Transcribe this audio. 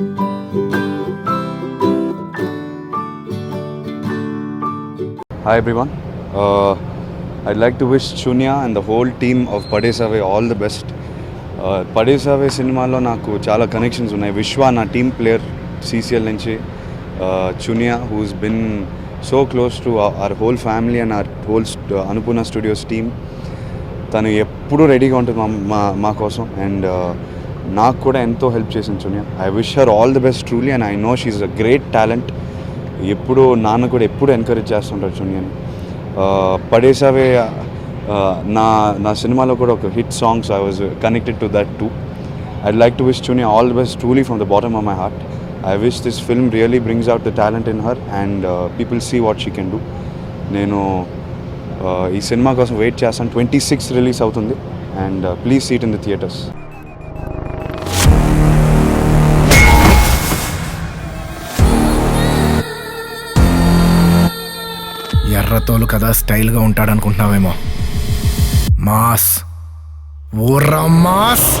Hi everyone. Uh, I'd like to wish Chunya and the whole team of Padesave all the best. Uh, పడేసావే సినిమాలో నాకు చాలా connections ఉన్నాయి విశ్వ నా team player CCL నుంచి Chuniya who's been so close to our whole family and our whole Annapurna studios team తను ఎప్పుడూ రెడీగా ఉంటుంది మా మా కోసం అండ్ నాకు కూడా ఎంతో హెల్ప్ చేసింది Chuniya I wish her all the best truly and I know she's a great talent ఎప్పుడు నాన్న కూడా ఎప్పుడు ఎంకరేజ్ చేస్తుంటారు చునియాని పడేసావే నా నా సినిమాలో కూడా ఒక hit songs I was connected to that too I'd like to wish Chuniya all the best truly from the bottom of my heart I wish this film really brings out the talent in her and people see what she can do నేను ఈ సినిమా కోసం wait చేస్తాను. Twenty six release అవుతుంది. And please seat in the theatres ఎర్రతోలు కదా స్టైల్గా ఉంటాడనుకుంటున్నావేమో. Mass. ఊర్రా mass.